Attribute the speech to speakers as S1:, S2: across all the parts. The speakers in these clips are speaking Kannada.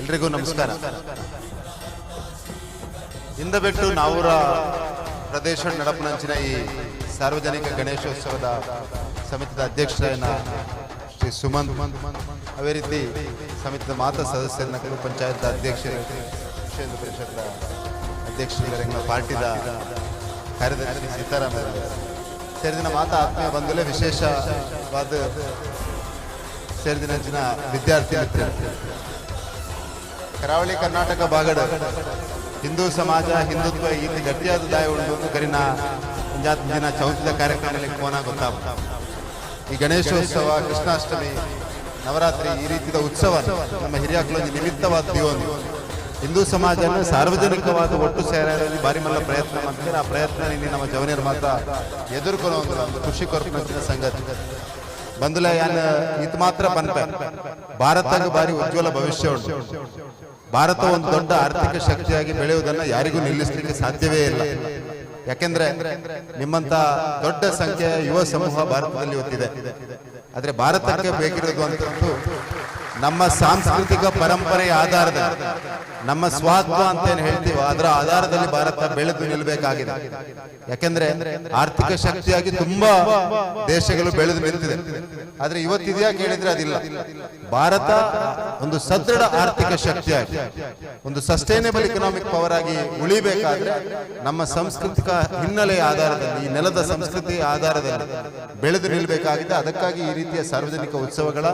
S1: ಎಲ್ರಿಗೂ ನಮಸ್ಕಾರ. ಇಂದಬೆಟ್ಟು ನಾವೂರ ಪ್ರದೇಶ ನಡಪನಂಚಿನ ಈ ಸಾರ್ವಜನಿಕ ಗಣೇಶೋತ್ಸವದ ಸಮಿತಿದ ಅಧ್ಯಕ್ಷರನ್ನ ಶ್ರೀ ಸುಮಂತ್ ಅವೇ ರೀತಿ ಸಮಿತಿದ ಮಾತ ಸದಸ್ಯರ ನಗರ ಪಂಚಾಯತ್ ಅಧ್ಯಕ್ಷರು ಕ್ಷೇತ್ರ ಪರಿಷತ್ನ ಅಧ್ಯಕ್ಷರು ಎಂಗ್ಲ ಪಾರ್ಟಿದ ಕಾರ್ಯದರ್ಶಿ ಸೀತಾರಾಮ ಸೇರಿದಿನ ಮಾತ ಆತ್ಮೀಯ ಬಂಧುಲೆ ವಿಶೇಷವಾದ ಸೇರಿದಿನ ವಿದ್ಯಾರ್ಥಿ ಮಿತ್ರರು. ಕರಾವಳಿ ಕರ್ನಾಟಕ ಭಾಗದ ಹಿಂದೂ ಸಮಾಜ, ಹಿಂದುತ್ವ ಇಲ್ಲಿ ಗಟ್ಟಿಯಾದ ದಾಯ ಉಂಟು ಕರಿನ ಒಂಜಾತ್ ದಿನ ಚೌತಿದ ಕಾರ್ಯಕ್ರಮದಲ್ಲಿ ಕೋನ ಗೊತ್ತಾಗ ಈ ಗಣೇಶೋತ್ಸವ, ಕೃಷ್ಣಾಷ್ಟಮಿ, ನವರಾತ್ರಿ ಈ ರೀತಿಯ ಉತ್ಸವ ನಮ್ಮ ಹಿರಿಯ ನಿಮಿತ್ತವಾದ ಹಿಂದೂ ಸಮಾಜನ ಸಾರ್ವಜನಿಕವಾದ ಒಟ್ಟು ಸೇರದಲ್ಲಿ ಭಾರಿ ಮಲ್ಲ ಪ್ರಯತ್ನ ಮಾಡ್ತಾರೆ. ಆ ಪ್ರಯತ್ನ ಇಲ್ಲಿ ನಮ್ಮ ಜವನಿಯರ್ ಮಾತ್ರ ಎದುರ್ಕೊಳ್ಳೋ ಒಂದು ಖುಷಿ ಕೊರಪಿನ ಸಂಗತಿ. ಬಂದುಲ ಯಾನ್ ಇದು ಮಾತ್ರ ಬಂದ ಭಾರತಕ್ಕೆ ಬಾರಿ ಉಜ್ವಲ ಭವಿಷ್ಯ ಉಂಟು. ಭಾರತ ಒಂದು ದೊಡ್ಡ ಆರ್ಥಿಕ ಶಕ್ತಿಯಾಗಿ ಬೆಳೆಯುವುದನ್ನು ಯಾರಿಗೂ ನಿಲ್ಲಿಸಲಿಕ್ಕೆ ಸಾಧ್ಯವೇ ಇಲ್ಲ. ಯಾಕೆಂದ್ರೆ ನಿಮ್ಮಂತ ದೊಡ್ಡ ಸಂಖ್ಯೆಯ ಯುವ ಸಮೂಹ ಭಾರತದಲ್ಲಿ ಒತ್ತಿದೆ ಆದರೆ ಭಾರತಕ್ಕೆ ಬೇಕಿರೋದು ಅಂತಂದು ನಮ್ಮ ಸಾಂಸ್ಕೃತಿಕ ಪರಂಪರೆಯ ಆಧಾರದ, ನಮ್ಮ ಸ್ವಾತ್ಮ ಅಂತ ಏನು ಹೇಳ್ತೀವೋ ಅದರ ಆಧಾರದಲ್ಲಿ ಭಾರತ ಬೆಳೆದು ನಿಲ್ಲಬೇಕಾಗಿದೆ ಯಾಕೆಂದ್ರೆ ಆರ್ಥಿಕ ಶಕ್ತಿಯಾಗಿ ತುಂಬಾ ದೇಶಗಳು ಬೆಳೆದು ನಿಂತಿದೆ. ಆದ್ರೆ ಇವತ್ತಿದೆಯಾ ಕೇಳಿದ್ರೆ ಅದಿಲ್ಲ. ಭಾರತ ಒಂದು ಸದೃಢ ಆರ್ಥಿಕ ಶಕ್ತಿಯಾಗಿ ಒಂದು ಸಸ್ಟೈನೇಬಲ್ ಇಕನಾಮಿಕ್ ಪವರ್ ಆಗಿ ಉಳಿಬೇಕಾದ್ರೆ ನಮ್ಮ ಸಾಂಸ್ಕೃತಿಕ ಹಿನ್ನೆಲೆಯ ಆಧಾರದಲ್ಲಿ, ಈ ನೆಲದ ಸಂಸ್ಕೃತಿ ಆಧಾರದಲ್ಲಿ ಬೆಳೆದು ನಿಲ್ಲಬೇಕಾಗಿದೆ ಅದಕ್ಕಾಗಿ ಈ ರೀತಿಯ ಸಾರ್ವಜನಿಕ ಉತ್ಸವಗಳ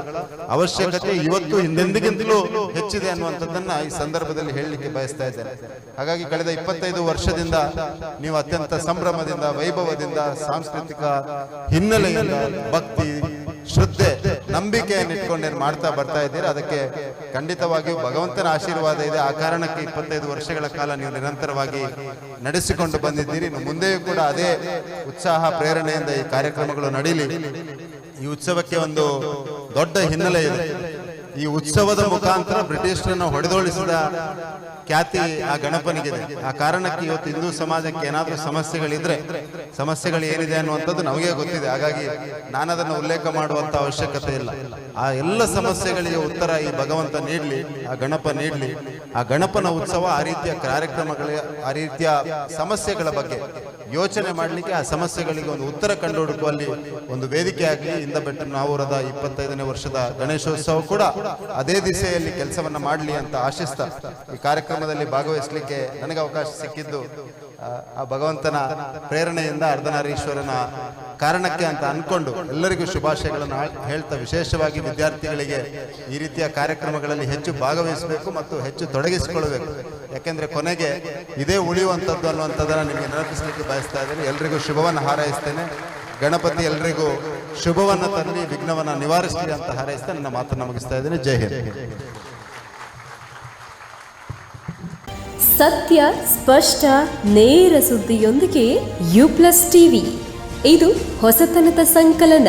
S1: ಅವಶ್ಯಕತೆ ಇವತ್ತು ಹಿಂದೆಂದಿಗಿಂತಲೂ ಹೆಚ್ಚಿದೆ ಅನ್ನುವಂಥದ್ದನ್ನ ಈ ಸಂದರ್ಭದಲ್ಲಿ ಹೇಳಲಿಕ್ಕೆ ಬಯಸ್ತಾ ಇದ್ದೇನೆ. ಹಾಗಾಗಿ ಕಳೆದ ಇಪ್ಪತ್ತೈದು ವರ್ಷದಿಂದ ನೀವು ಅತ್ಯಂತ ಸಂಭ್ರಮದಿಂದ ವೈಭವದಿಂದ ಸಾಂಸ್ಕೃತಿಕ ಹಿನ್ನೆಲೆಯಿಂದ ಭಕ್ತಿ ಶ್ರದ್ಧೆ ನಂಬಿಕೆಯನ್ನು ಇಟ್ಕೊಂಡೇನು ಮಾಡ್ತಾ ಬರ್ತಾ ಇದ್ದೀರಿ? ಅದಕ್ಕೆ ಖಂಡಿತವಾಗಿಯೂ ಭಗವಂತನ ಆಶೀರ್ವಾದ ಇದೆ. ಆ ಕಾರಣಕ್ಕೆ ಇಪ್ಪತ್ತೈದು ವರ್ಷಗಳ ಕಾಲ ನೀವು ನಿರಂತರವಾಗಿ ನಡೆಸಿಕೊಂಡು ಬಂದಿದ್ದೀರಿ. ಮುಂದೆಯೂ ಕೂಡ ಅದೇ ಉತ್ಸಾಹ ಪ್ರೇರಣೆಯಿಂದ ಈ ಕಾರ್ಯಕ್ರಮಗಳು ನಡೀಲಿ. ಈ ಉತ್ಸವಕ್ಕೆ ಒಂದು ದೊಡ್ಡ ಹಿನ್ನೆಲೆ ಇದೆ. ಈ ಉತ್ಸವದ ಮುಖಾಂತರ ಬ್ರಿಟಿಷರನ್ನು ಹೊಡೆದೋಳಿಸಿದ ಖ್ಯಾತಿ ಆ ಗಣಪನಿಗಿದೆ. ಆ ಕಾರಣಕ್ಕೆ ಇವತ್ತು ಹಿಂದೂ ಸಮಾಜಕ್ಕೆ ಏನಾದರೂ ಸಮಸ್ಯೆಗಳಿದ್ರೆ, ಸಮಸ್ಯೆಗಳು ಏನಿದೆ ಅನ್ನುವಂಥದ್ದು ನಮಗೆ ಗೊತ್ತಿದೆ. ಹಾಗಾಗಿ ನಾನು ಅದನ್ನು ಉಲ್ಲೇಖ ಮಾಡುವಂತ ಅವಶ್ಯಕತೆ ಇಲ್ಲ. ಆ ಎಲ್ಲ ಸಮಸ್ಯೆಗಳಿಗೆ ಉತ್ತರ ಈ ಭಗವಂತ ನೀಡಲಿ, ಆ ಗಣಪ ನೀಡಲಿ. ಆ ಗಣಪನ ಉತ್ಸವ ಆ ರೀತಿಯ ಕಾರ್ಯಕ್ರಮಗಳ ಆ ರೀತಿಯ ಸಮಸ್ಯೆಗಳ ಬಗ್ಗೆ ಯೋಚನೆ ಮಾಡಲಿಕ್ಕೆ ಆ ಸಮಸ್ಯೆಗಳಿಗೆ ಒಂದು ಉತ್ತರ ಕಂಡು ಹುಡುಕುವಲ್ಲಿ ಒಂದು ವೇದಿಕೆ ಆಗಲಿ. ಇಂದ ಬೆಟ್ಟ ನಾವೂರದ ಇಪ್ಪತ್ತೈದನೇ ವರ್ಷದ ಗಣೇಶೋತ್ಸವ ಕೂಡ ಅದೇ ದಿಸೆಯಲ್ಲಿ ಕೆಲಸವನ್ನ ಮಾಡಲಿ ಅಂತ ಆಶಿಸ್ತಾ. ಈ ಕಾರ್ಯಕ್ರಮದಲ್ಲಿ ಭಾಗವಹಿಸಲಿಕ್ಕೆ ನನಗೆ ಅವಕಾಶ ಸಿಕ್ಕಿದ್ದು ಆ, ಭಗವಂತನ ಪ್ರೇರಣೆಯಿಂದ ಅರ್ಧನಾರೀಶ್ವರನ ಕಾರಣಕ್ಕೆ ಅಂತ ಅನ್ಕೊಂಡು ಎಲ್ಲರಿಗೂ ಶುಭಾಶಯಗಳನ್ನು ಹೇಳ್ತಾ ವಿಶೇಷವಾಗಿ ವಿದ್ಯಾರ್ಥಿಗಳಿಗೆ ಈ ರೀತಿಯ ಕಾರ್ಯಕ್ರಮಗಳಲ್ಲಿ ಹೆಚ್ಚು ಭಾಗವಹಿಸಬೇಕು ಮತ್ತು ಹೆಚ್ಚು ತೊಡಗಿಸಿಕೊಳ್ಳಬೇಕು. ಯಾಕೆಂದ್ರೆ ಕೊನೆಗೆ ಇದೇ ಉಳಿಯುವಂಥದ್ದು ಅನ್ನುವಂಥದ್ದನ್ನು ನಿಮಗೆ ನೆನಪಿಸಲಿಕ್ಕೆ ಬಯಸ್ತಾ ಇದ್ದೀನಿ. ಎಲ್ರಿಗೂ ಶುಭವನ್ನು ಹಾರೈಸ್ತೇನೆ. ಗಣಪತಿ ಎಲ್ರಿಗೂ ಶುಭವನ್ನು ತರಲಿ ವಿಘ್ನವನ್ನ ನಿವಾರಿಸಲಿ ಅಂತ ಹಾರೈಸ್ತಾ ನನ್ನ ಮಾತನ್ನು ಮುಗಿಸ್ತಾ ಇದ್ದೇನೆ. ಜೈ ಹಿಂದ್.
S2: ಸತ್ಯ, ಸ್ಪಷ್ಟ, ನೇರ ಸುದ್ದಿಯೊಂದಿಗೆ ಯು ಪ್ಲಸ್ ಟಿವಿ ಇದು ಹೊಸತನದ ಸಂಕಲನ.